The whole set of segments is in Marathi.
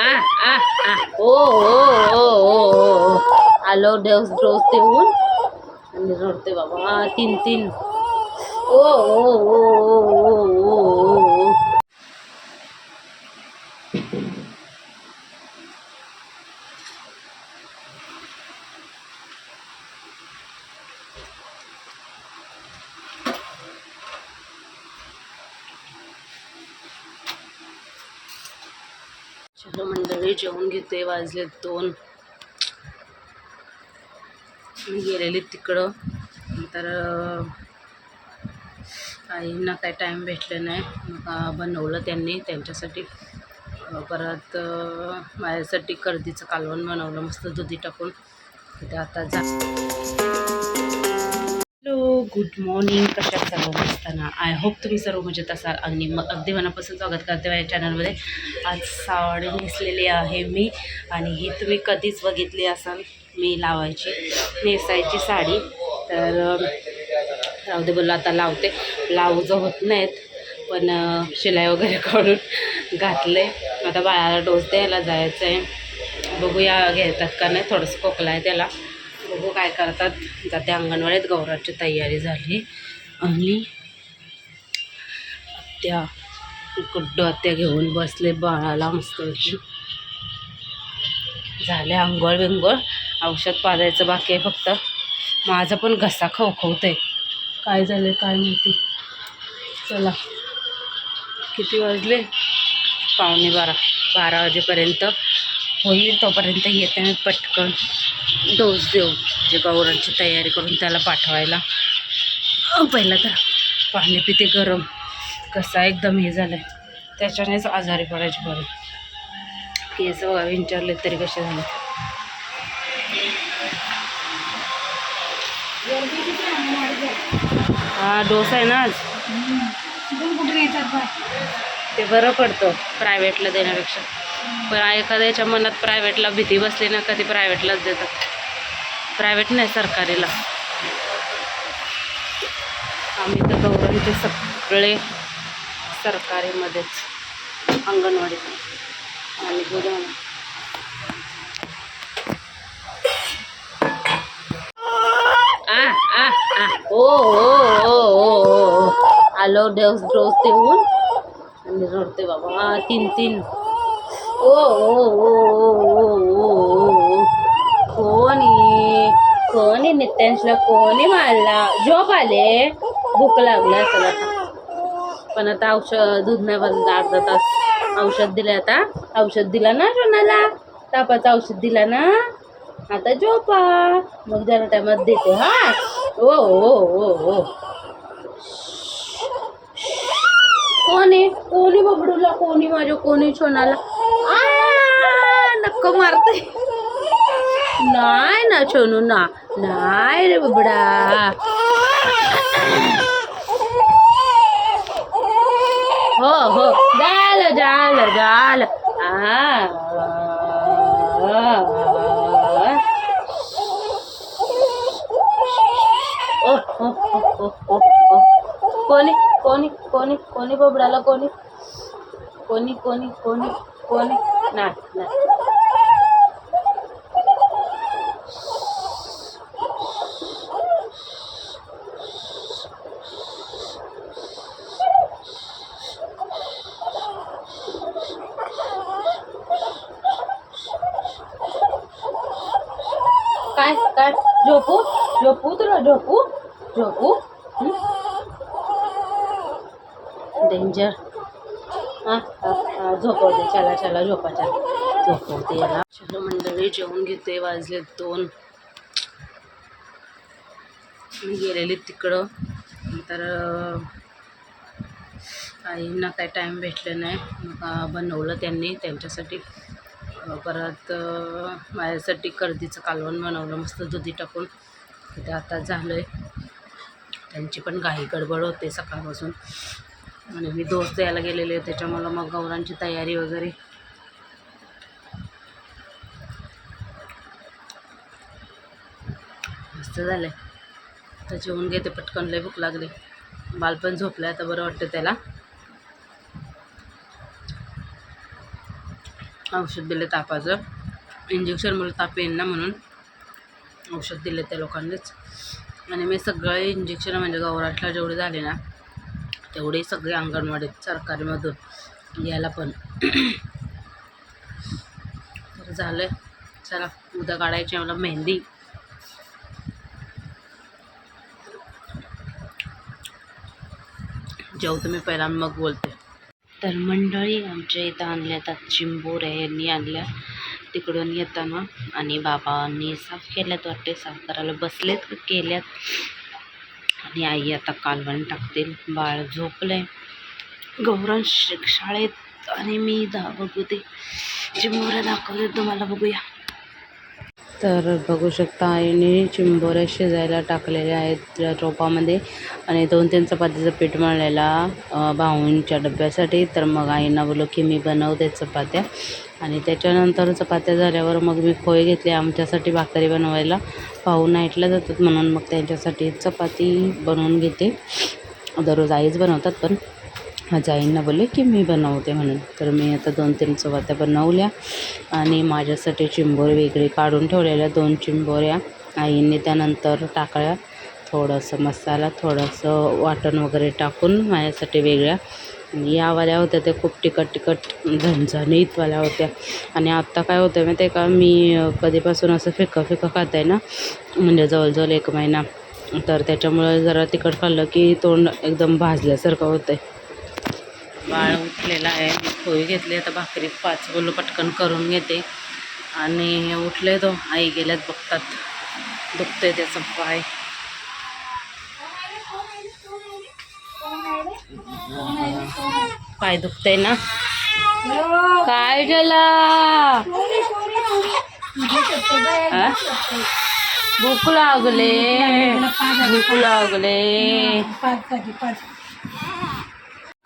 आ आ आ ओ ओ ओ ओ ओ आलो डोस डोस देऊन आणि रडते बाबा आ, तीन तीन ओ ओ ओ ओ ओ ओ ओ चलो मंडळी जेवण घेते वाजले दोन. मी गेलेली तिकडं. नंतर आईंना काय टाईम भेटलं नाही. मग बनवलं त्यांनी. त्यांच्यासाठी परत माझ्यासाठी कर्दीचं कालवण बनवलं. मस्त दुधी टाकून. ते आता जा. गुड मॉर्निंग कशा सर्व? असताना आय होप तुम्ही सर्व मजेत असाल. आणि मग अगदी मनापासून स्वागत करते माझ्या चॅनलमध्ये आज साडी नेसलेली आहे मी आणि ही तुम्ही कधीच बघितली असाल मी लावायची नेसायची साडी. तर राहू दे बोललं आता लावते. ब्लाऊज होत नाहीत पण शिलाई वगैरे काढून घातले आता बाळाला डोस द्यायला जायचं आहे बघूया घेतात का नाही? थोडंसं खोकला आहे त्याला. बघू काय करतात. जाते अंगणवाडीत गौराची तयारी झाली. आणि त्या गुड्डू आत्या घेऊन बसले बाळाला मस्त झाले आंघोळ बिंगोळ औषध पाजायचं बाकी आहे फक्त. माझा पण घसा खवखवतंय. काय झालं काय माहिती. चला. किती वाजले? पावणे बारा. बारा वाजेपर्यंत. होईल तोपर्यंत येते मी पटकन डोस देऊ जे गौरांची तयारी करून त्याला पाठवायला. पहिलं तर पाणी पिते गरम. कसा एकदम हे झालं आहे त्याच्यानेच आजारी पडायची बरं. केस बघा विंचारले तरी कसे झाले. हा डोस आहे ना आज? ते बरं पडतं प्रायव्हेटला देण्यापेक्षा. पण एखाद्याच्या मनात प्रायव्हेटला भीती बसली ना कधी प्रायव्हेटलाच देतात. प्रायव्हेट नाही सरकारीला. आम्ही तर गौरवचे सगळे सरकारीमध्येच अंगणवाडीत. आणि गोदाम ओ आलो डोस डोस देऊन. आणि रडते बाबा. तीन तीन. ओ कोणी कोणी नित्यांशला कोणी मारला? झोप आले. भूक लागली असेल आता. पण आता औषध दूध नाही बंद अर्धा तास. औषध दिलं आता. औषध दिला ना कोणाला तापाचं औषध दिला ना? आता झोपा. मग जरा टायमात देते हा? ओ ओ ओ ओ कोणी कोणी बबडूला कोणी माझ्या कोणी सोनाला नक्क मारते नाही ना छोनू ना. नाही रे बबडा. हो हो. झालं झालं झालं. कोणी कोणी कोणी कोणी बबडाला कोणी? कोणी कोणी कोणी? कोणी नाही नाही काय काय झोपू झोपू तुला झोपू झोपू डेंजर हां झोपवते. चला चला झोपा चला झोपवते याला. चलो मंडळी जेवून घेते. वाजले दोन. मी गेलेले तिकडं. नंतर आईंना काही टाईम भेटलं नाही. मग बनवलं त्यांनी. त्यांच्यासाठी परत माझ्यासाठी कर्दीचं कालवण बनवलं. मस्त दुधी टाकून. ते आता झालं आहे त्यांची पण काही गडबड होते सकाळपासून. आणि मी दोस्त द्यायला गेलेले त्याच्यामुळं मग गौरांची तयारी वगैरे. मस्त झालं आहे तर जेवून घेते पटकन लय भूक लागली. बालपण झोपलं आहे तर बरं वाटतं त्याला. औषध दिलं तापाचं. इंजेक्शन मला ताप येईल ना म्हणून. औषध दिले त्या लोकांनीच. आणि मी सगळे इंजेक्शन म्हणजे गौराटला जेवढे झाले ना तेवढे सगळे अंगणवाडीत सरकारीमधून याला पण. तर झालं चला उद्या काढायची आम्हाला मला मेहंदी. जेवतो तुम्ही पहिला मग बोलते. तर मंडळी आमच्या इथं आणल्या आता चिंबोर आहे यांनी आणल्या तिकडून येताना. आणि बाबांनी साफ केल्यात वाटते. साफ करायला बसलेत केल्यात. आणि आई आता कालवण टाकतील बाळ झोपलं आहे गौरांश शाळेत आणि मी दा बघू ते चिंबोऱ्या दाखवते तुम्हाला बघूया. तर बघू शकता आईने चिंबोऱ्या शिजायला टाकलेल्या आहेत त्या टोपामध्ये. आणि दोन तीन चपातीचं पीठ मळलेला भाऊंच्या डब्यासाठी. तर मग आईना बोललो की मी बनवते चपात्या. आणि त्याच्यानंतर चपात्या झाल्यावर मग मी खोय घेतले आमच्यासाठी भाकरी बनवायला. भाऊ नाईटला जातात म्हणून मग त्यांच्यासाठी चपाती बनवून घेते. दररोज आईच बनवतात पण. माझ्या आईंना बोलले की मी बनवते म्हणून. तर मी आता दोन तीन चपात्या बनवल्या आणि माझ्यासाठी चिंबोरे वेगळे काढून ठेवलेल्या. दोन चिंबोऱ्या आईंनी त्यानंतर टाकल्या. थोडंसं मसाला थोडंसं वाटण वगैरे टाकून माझ्यासाठी वेगळ्या. या वाल्या होत्या त्या खूप तिखट तिखट झणझणीतवाल्या होत्या. आणि आत्ता काय होतं माहिती आहे का मी कधीपासून असं फिकं फिकं खात आहे ना म्हणजे जवळजवळ एक महिना. तर त्याच्यामुळं जरा तिखट खाल्लं की तोंड एकदम भाजल्यासारखं होतं आहे बाळ उठलेला आहे. पोळी घेतली आता भाकरी पाच बोलू पटकन करून घेते. आणि उठले तो. आई गेल्यात बघतात. दुखतंय त्याचा पाय. पाय दुखतंय ना? काय झाला? भूक लागले. भूक लागले.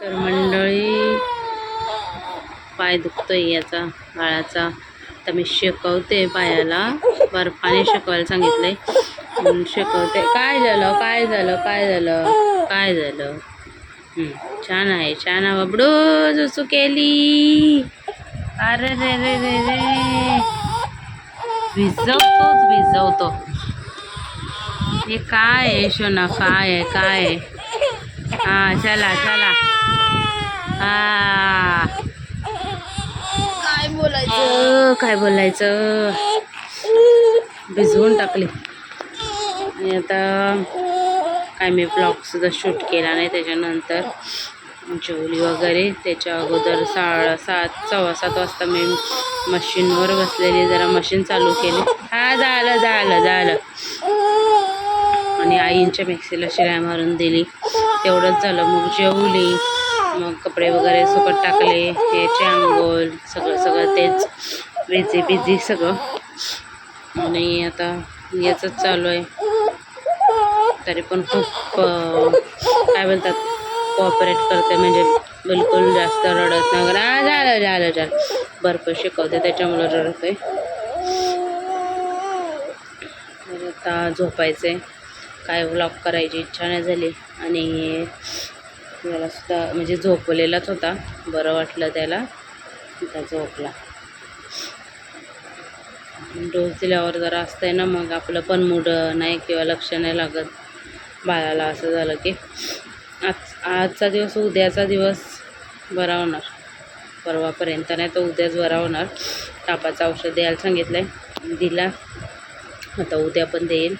तर मंडळी पाय दुखतोय याचा बाळाचा. तर मी शिकवते पायाला. बर्फाने शिकवायला सांगितलंय. म्हणून शिकवते. काय झालं? काय झालं? काय झालं? काय झालं? छान आहे. छान आहे. बाबडू जुसू केली. अरे रे रे रे रे. भिजवतोच भिजवतो. हे काय आहे शोना? काय आहे? काय आहे? हा चला चला. काय बोलायचं? काय बोलायचं? भिजवून टाकले. आणि आता काय मी ब्लॉग सुद्धा शूट केला नाही त्याच्यानंतर जेवली वगैरे. त्याच्या अगोदर साडा सात सव्वा सात वाजता मी मशीनवर बसलेली जरा मशीन चालू केली. हा झालं झालं झालं. आणि आईंच्या मिक्सीला शिराय मारून दिली. तेवढंच झालं मग जेवली. मग कपडे वगैरे सुकत टाकले याचे आंघोळ सगळं सगळं तेच बिझी बिझी सगळं. आणि आता याचंच चालू आहे. तरी पण खूप काय बोलतात कोऑपरेट करते म्हणजे बिलकुल जास्त रडत नाही वगैरे. झालं झालं झालं बर्फ शिकवते त्याच्यामुळं रडते आता झोपायचं आहे काय व्लॉग करायची इच्छा नाही झाली. आणि त्याला सुद्धा म्हणजे झोपलेलाच होता. बरं वाटलं त्याला. त्या झोपला. डोस दिल्यावर जरा असतंय ना मग आपलं पण मूड नाही किंवा लक्ष नाही लागत बाळाला. असं झालं की आज आजचा दिवस उद्याचा दिवस बरा होणार. परवापर्यंत नाही तर उद्याच बरा होणार. तापाचं औषध द्यायला सांगितलं आहे दिला. आता उद्या पण देईल.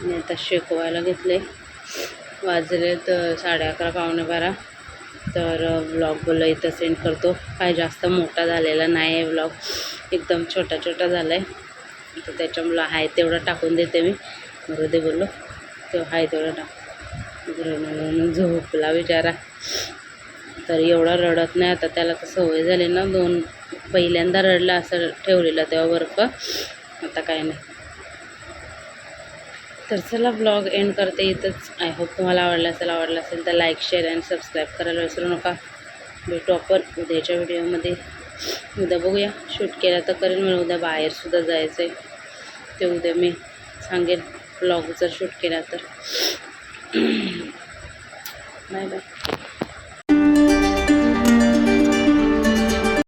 मी आता शेकवायला घेतलं आहे तर साडे अकरा पावणे बारा. तर ब्लॉग बोललं इथं सेंड करतो. काय जास्त मोठा झालेला नाही आहे ब्लॉग एकदम छोटा छोटा झाला आहे तर त्याच्यामुळं आहे तेवढं टाकून देते मी. बरं बोललो. तो आहे तेवढा टाक. झोपला बिचारा. तर एवढा रडत नाही. आता त्याला तर सवय झाली ना दोन. पहिल्यांदा रडला असं ठेवलेलं तेव्हा बर्फ आता काय नाही. तर चला ब्लॉग एंड करते इथंच. आय होप तुम्हाला आवडला असेल आवडला असेल तर लाईक शेअर अँड सबस्क्राईब करायला विसरू नका. भेटू आपण उद्याच्या व्हिडिओमध्ये उद्या बघूया. शूट केला तर करेन मला उद्या बाहेरसुद्धा जायचं आहे ते उद्या मी सांगेन ब्लॉग जर शूट केला तर. Bye bye